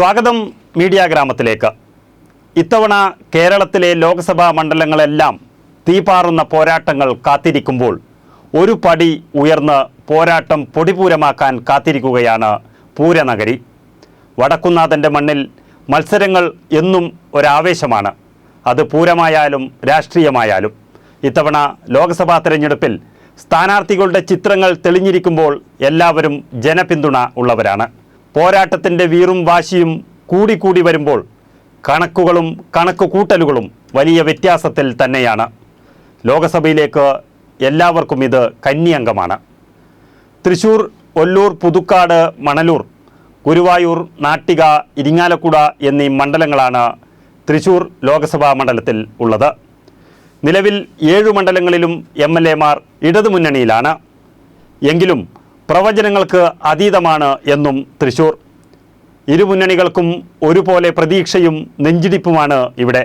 സ്വാഗതം മീഡിയ ഗ്രാമത്തിലേക്ക്. ഇത്തവണ കേരളത്തിലെ ലോക്സഭാ മണ്ഡലങ്ങളെല്ലാം തീപാറുന്ന പോരാട്ടങ്ങൾ കാത്തിരിക്കുമ്പോൾ ഒരു പടി ഉയർന്ന് പോരാട്ടം പൊടിപൂരമാക്കാൻ കാത്തിരിക്കുകയാണ് പൂരനഗരി. വടക്കുന്നാഥന്റെ മണ്ണിൽ മത്സരങ്ങൾ എന്നും ഒരാവേശമാണ്. അത് പൂരമായാലും രാഷ്ട്രീയമായാലും. ഇത്തവണ ലോക്സഭാ തെരഞ്ഞെടുപ്പിൽ സ്ഥാനാർത്ഥികളുടെ ചിത്രങ്ങൾ തെളിഞ്ഞിരിക്കുമ്പോൾ എല്ലാവരും ജനപിന്തുണ ഉള്ളവരാണ്. പോരാട്ടത്തിന്റെ വീറും വാശിയും കൂടിക്കൂടി വരുമ്പോൾ കണക്കുകളും കണക്ക് കൂട്ടലുകളും വലിയ വ്യത്യാസത്തിൽ തന്നെയാണ്. ലോകസഭയിലേക്ക് എല്ലാവർക്കും ഇത് കന്നിയംഗമാണ്. തൃശൂർ ഒല്ലൂർ പുതുക്കാട് മണലൂർ ഗുരുവായൂർ നാട്ടിക ഇരിങ്ങാലക്കുട എന്നീ മണ്ഡലങ്ങളാണ് തൃശൂർ ലോക്സഭാ മണ്ഡലത്തിൽ ഉള്ളത്. നിലവിൽ ഏഴു മണ്ഡലങ്ങളിലും എം എൽ എമാർ ഇടതുമുന്നണിയിലാണ്. എങ്കിലും പ്രവചനങ്ങൾക്ക് അതീതമാണ് എന്നും തൃശൂർ. ഇരുമുന്നണികൾക്കും ഒരുപോലെ പ്രതീക്ഷയും നെഞ്ചിടിപ്പുമാണ് ഇവിടെ.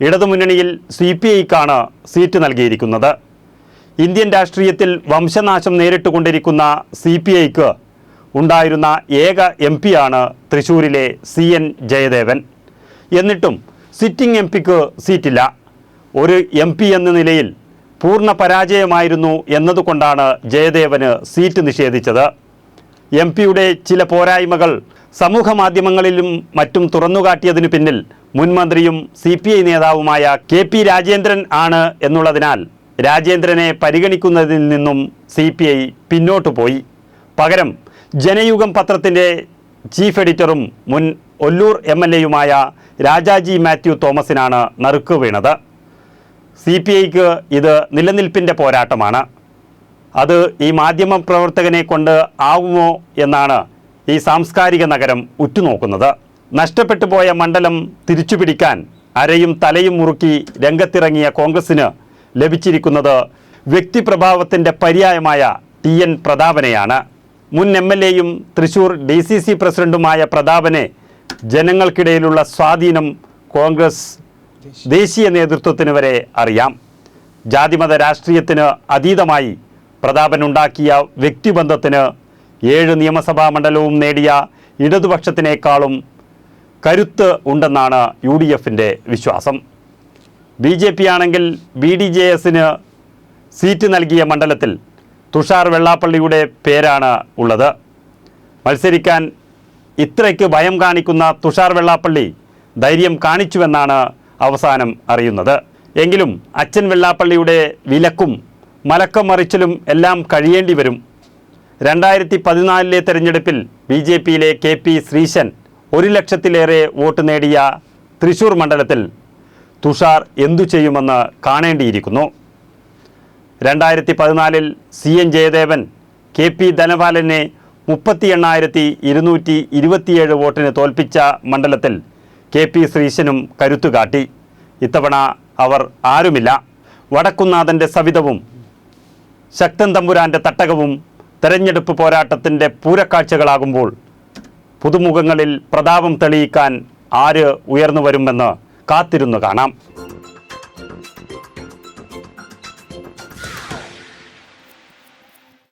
ഇടതുമുന്നണിയിൽ സി പി ഐക്കാണ് സീറ്റ് നൽകിയിരിക്കുന്നത്. ഇന്ത്യൻ രാഷ്ട്രീയത്തിൽ വംശനാശം നേരിട്ടുകൊണ്ടിരിക്കുന്ന സി പി ഐക്ക് ഉണ്ടായിരുന്ന ഏക എം പിയാണ് തൃശൂരിലെ സി എൻ ജയദേവൻ. എന്നിട്ടും സിറ്റിംഗ് എം പിക്ക് സീറ്റില്ല. ഒരു എം പി എന്ന നിലയിൽ പൂർണ പരാജയമായിരുന്നു എന്നതുകൊണ്ടാണ് ജയദേവന് സീറ്റ് നിഷേധിച്ചത്. എം പിയുടെ ചില പോരായ്മകൾ സമൂഹ മാധ്യമങ്ങളിലും മറ്റും തുറന്നുകാട്ടിയതിനു പിന്നിൽ മുൻമന്ത്രിയും സി പി ഐ നേതാവുമായ കെ പി രാജേന്ദ്രൻ ആണ് എന്നുള്ളതിനാൽ രാജേന്ദ്രനെ പരിഗണിക്കുന്നതിൽ നിന്നും സി പി ഐ പിന്നോട്ടു പോയി. പകരം ജനയുഗം പത്രത്തിന്റെ ചീഫ് എഡിറ്ററും മുൻ ഒല്ലൂർ എം എൽ എയുമായ രാജാജി മാത്യു തോമസിനാണ് നറുക്ക് വീണത്. സി പി ഐക്ക് ഇത് നിലനിൽപ്പിന്റെ പോരാട്ടമാണ്. അത് ഈ മാധ്യമ പ്രവർത്തകനെ കൊണ്ട് ആവുമോ എന്നാണ് ഈ സാംസ്കാരിക നഗരം ഉറ്റുനോക്കുന്നത്. നഷ്ടപ്പെട്ടു പോയ മണ്ഡലം തിരിച്ചുപിടിക്കാൻ അരയും തലയും മുറുക്കി രംഗത്തിറങ്ങിയ കോൺഗ്രസിന് ലഭിച്ചിരിക്കുന്നത് വ്യക്തിപ്രഭാവത്തിന്റെ പര്യായമായ ടി എൻ പ്രതാപനെയാണ്. മുൻ എം എൽ എയും തൃശൂർ ഡി സി സി പ്രസിഡന്റുമായ പ്രതാപനെ ജനങ്ങൾക്കിടയിലുള്ള സ്വാധീനം കോൺഗ്രസ് ദേശീയ നേതൃത്വത്തിന് വരെ അറിയാം. ജാതിമത രാഷ്ട്രീയത്തിന് അതീതമായി പ്രതാപനുണ്ടാക്കിയ വ്യക്തിബന്ധത്തിന് ഏഴ് നിയമസഭാ മണ്ഡലവും നേടിയ ഇടതുപക്ഷത്തിനേക്കാളും കരുത്ത് ഉണ്ടെന്നാണ് യു ഡി എഫിന്റെ വിശ്വാസം. ബി ജെ പി ആണെങ്കിൽ ബി ഡി ജെ എസിന് സീറ്റ് നൽകിയ മണ്ഡലത്തിൽ തുഷാർ വെള്ളാപ്പള്ളിയുടെ പേരാണ് ഉള്ളത്. മത്സരിക്കാൻ ഇത്രയ്ക്ക് ഭയം കാണിക്കുന്ന തുഷാർ വെള്ളാപ്പള്ളി ധൈര്യം കാണിച്ചുവെന്നാണ് അവസാനം അറിയുന്നത്. എങ്കിലും അച്ഛൻ വെള്ളാപ്പള്ളിയുടെ വിലക്കും മലക്കം മറിച്ചിലും എല്ലാം കഴിയേണ്ടി വരും. രണ്ടായിരത്തി പതിനാലിലെ തെരഞ്ഞെടുപ്പിൽ ബി ജെ പിയിലെ കെ പി ശ്രീശൻ ഒരു ലക്ഷത്തിലേറെ വോട്ട് നേടിയ തൃശൂർ മണ്ഡലത്തിൽ തുഷാർ എന്തു ചെയ്യുമെന്ന് കാണേണ്ടിയിരിക്കുന്നു. രണ്ടായിരത്തി പതിനാലിൽ C N Jayadevan K P ധനപാലനെ മുപ്പത്തി എണ്ണായിരത്തി ഇരുന്നൂറ്റി ഇരുപത്തിയേഴ് വോട്ടിന് തോൽപ്പിച്ച മണ്ഡലത്തിൽ കെ പി ശ്രീശനും കരുത്തുകാട്ടി ഇത്തവണ അവർ ആരുമില്ല. വടക്കുന്നാഥന്റെ സവിധവും ശക്തൻ തമ്പുരാന്റെ തട്ടകവും തെരഞ്ഞെടുപ്പ് പോരാട്ടത്തിന്റെ പൂരക്കാഴ്ചകളാകുമ്പോൾ പുതുമുഖങ്ങളിൽ പ്രതാപം തെളിയിക്കാൻ ആര് ഉയർന്നു വരുമെന്ന് കാത്തിരുന്നു കാണാം.